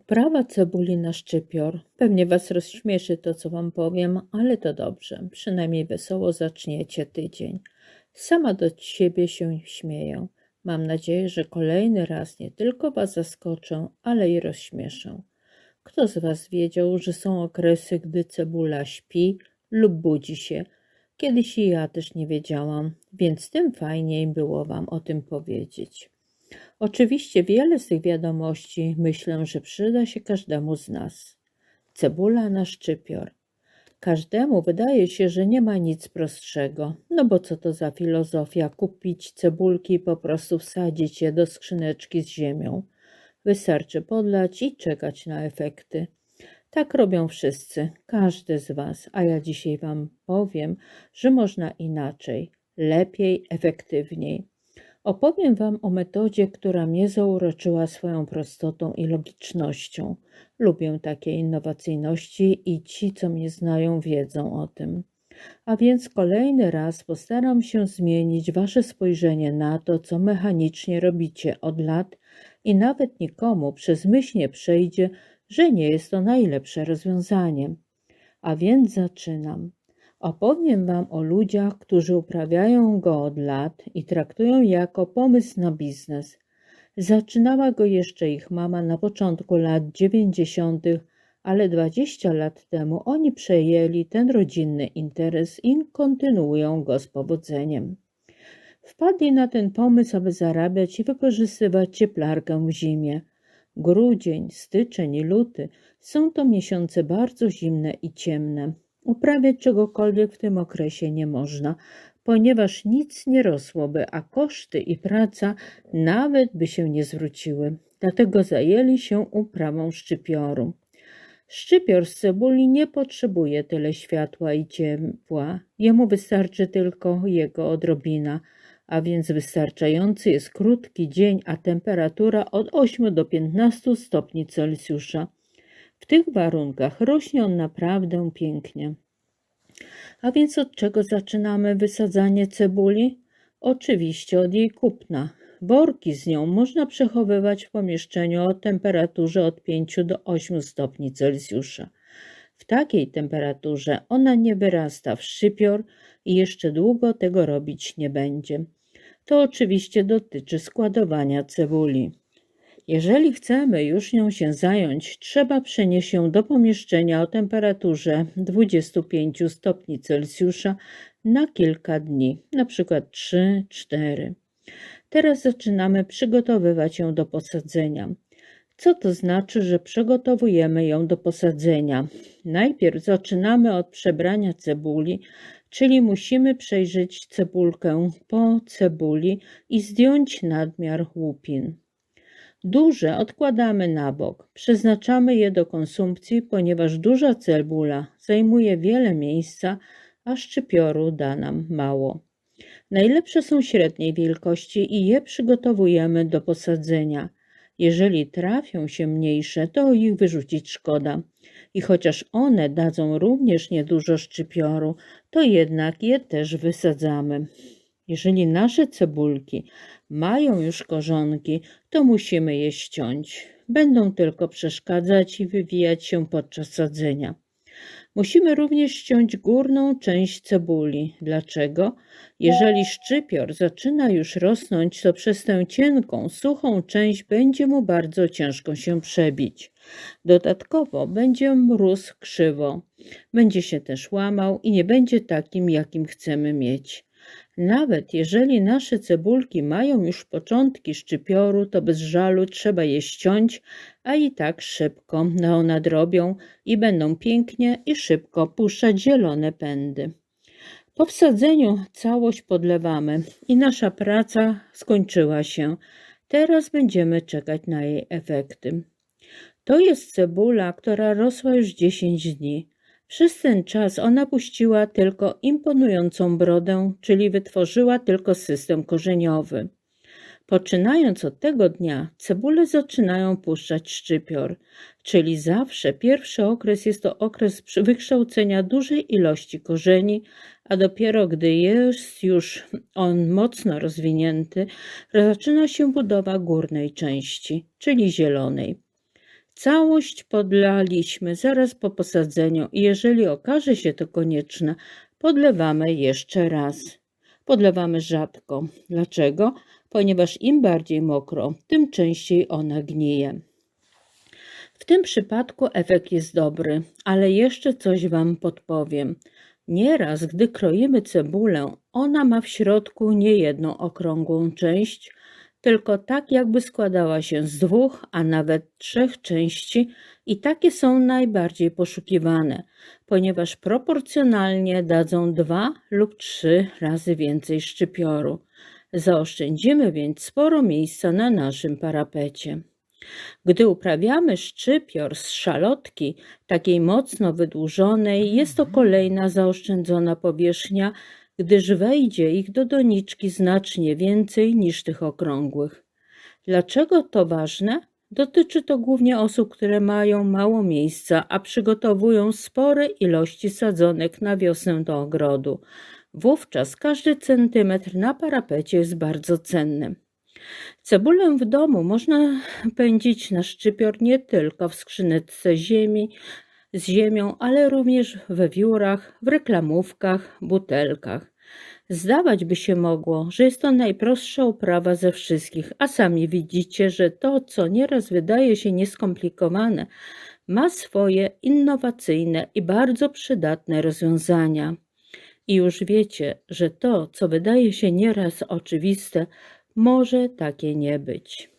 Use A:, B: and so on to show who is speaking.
A: Uprawa cebuli na szczypior. Pewnie Was rozśmieszy to, co Wam powiem, ale to dobrze. Przynajmniej wesoło zaczniecie tydzień. Sama do siebie się śmieję. Mam nadzieję, że kolejny raz nie tylko Was zaskoczę, ale i rozśmieszę. Kto z Was wiedział, że są okresy, gdy cebula śpi lub budzi się? Kiedyś i ja też nie wiedziałam, więc tym fajniej było Wam o tym powiedzieć. Oczywiście wiele z tych wiadomości myślę, że przyda się każdemu z nas. Cebula na szczypior. Każdemu wydaje się, że nie ma nic prostszego. No bo co to za filozofia kupić cebulki i po prostu wsadzić je do skrzyneczki z ziemią. Wystarczy podlać i czekać na efekty. Tak robią wszyscy, każdy z Was, a ja dzisiaj Wam powiem, że można inaczej, lepiej, efektywniej. Opowiem Wam o metodzie, która mnie zauroczyła swoją prostotą i logicznością. Lubię takie innowacyjności i ci, co mnie znają, wiedzą o tym. A więc kolejny raz postaram się zmienić Wasze spojrzenie na to, co mechanicznie robicie od lat i nawet nikomu przez myśl nie przejdzie, że nie jest to najlepsze rozwiązanie. A więc zaczynam. Opowiem Wam o ludziach, którzy uprawiają go od lat i traktują jako pomysł na biznes. Zaczynała go jeszcze ich mama na początku lat dziewięćdziesiątych, ale dwadzieścia lat temu oni przejęli ten rodzinny interes i kontynuują go z powodzeniem. Wpadli na ten pomysł, aby zarabiać i wykorzystywać cieplarkę w zimie. Grudzień, styczeń i luty są to miesiące bardzo zimne i ciemne. Uprawiać czegokolwiek w tym okresie nie można, ponieważ nic nie rosłoby, a koszty i praca nawet by się nie zwróciły. Dlatego zajęli się uprawą szczypioru. Szczypior z cebuli nie potrzebuje tyle światła i ciepła. Jemu wystarczy tylko jego odrobina, a więc wystarczający jest krótki dzień, a temperatura od 8 do 15 stopni Celsjusza. W tych warunkach rośnie on naprawdę pięknie. A więc od czego zaczynamy wysadzanie cebuli? Oczywiście od jej kupna. Worki z nią można przechowywać w pomieszczeniu o temperaturze od 5 do 8 stopni Celsjusza. W takiej temperaturze ona nie wyrasta w szczypior i jeszcze długo tego robić nie będzie. To oczywiście dotyczy składowania cebuli. Jeżeli chcemy już nią się zająć, trzeba przenieść ją do pomieszczenia o temperaturze 25 stopni Celsjusza na kilka dni, przykład 3-4. Teraz zaczynamy przygotowywać ją do posadzenia. Co to znaczy, że przygotowujemy ją do posadzenia? Najpierw zaczynamy od przebrania cebuli, czyli musimy przejrzeć cebulkę po cebuli i zdjąć nadmiar łupin. Duże odkładamy na bok. Przeznaczamy je do konsumpcji, ponieważ duża cebula zajmuje wiele miejsca, a szczypioru da nam mało. Najlepsze są średniej wielkości i je przygotowujemy do posadzenia. Jeżeli trafią się mniejsze, to ich wyrzucić szkoda. I chociaż one dadzą również niedużo szczypioru, to jednak je też wysadzamy. Jeżeli nasze cebulki mają już korzonki, to musimy je ściąć. Będą tylko przeszkadzać i wywijać się podczas sadzenia. Musimy również ściąć górną część cebuli. Dlaczego? Jeżeli szczypior zaczyna już rosnąć, to przez tę cienką, suchą część będzie mu bardzo ciężko się przebić. Dodatkowo będzie mróz krzywo. Będzie się też łamał i nie będzie takim, jakim chcemy mieć. Nawet jeżeli nasze cebulki mają już początki szczypioru, to bez żalu trzeba je ściąć, a i tak szybko nadrobią i będą pięknie i szybko puszczać zielone pędy. Po wsadzeniu całość podlewamy i nasza praca skończyła się. Teraz będziemy czekać na jej efekty. To jest cebula, która rosła już 10 dni. Przez ten czas ona puściła tylko imponującą brodę, czyli wytworzyła tylko system korzeniowy. Poczynając od tego dnia, cebule zaczynają puszczać szczypior, czyli zawsze pierwszy okres jest to okres wykształcenia dużej ilości korzeni, a dopiero gdy jest już on mocno rozwinięty, zaczyna się budowa górnej części, czyli zielonej. Całość podlaliśmy zaraz po posadzeniu i jeżeli okaże się to konieczne, podlewamy jeszcze raz. Podlewamy rzadko. Dlaczego? Ponieważ im bardziej mokro, tym częściej ona gnije. W tym przypadku efekt jest dobry, ale jeszcze coś Wam podpowiem. Nieraz, gdy kroimy cebulę, ona ma w środku nie jedną okrągłą część, tylko tak jakby składała się z dwóch, a nawet trzech części i takie są najbardziej poszukiwane, ponieważ proporcjonalnie dadzą dwa lub trzy razy więcej szczypioru. Zaoszczędzimy więc sporo miejsca na naszym parapecie. Gdy uprawiamy szczypior z szalotki, takiej mocno wydłużonej, jest to kolejna zaoszczędzona powierzchnia, gdyż wejdzie ich do doniczki znacznie więcej niż tych okrągłych. Dlaczego to ważne? Dotyczy to głównie osób, które mają mało miejsca, a przygotowują spore ilości sadzonek na wiosnę do ogrodu. Wówczas każdy centymetr na parapecie jest bardzo cenny. Cebulę w domu można pędzić na szczypior nie tylko w skrzyneczce ziemi, z ziemią, ale również we wiórach, w reklamówkach, butelkach. Zdawać by się mogło, że jest to najprostsza uprawa ze wszystkich, a sami widzicie, że to, co nieraz wydaje się nieskomplikowane, ma swoje innowacyjne i bardzo przydatne rozwiązania. I już wiecie, że to, co wydaje się nieraz oczywiste, może takie nie być.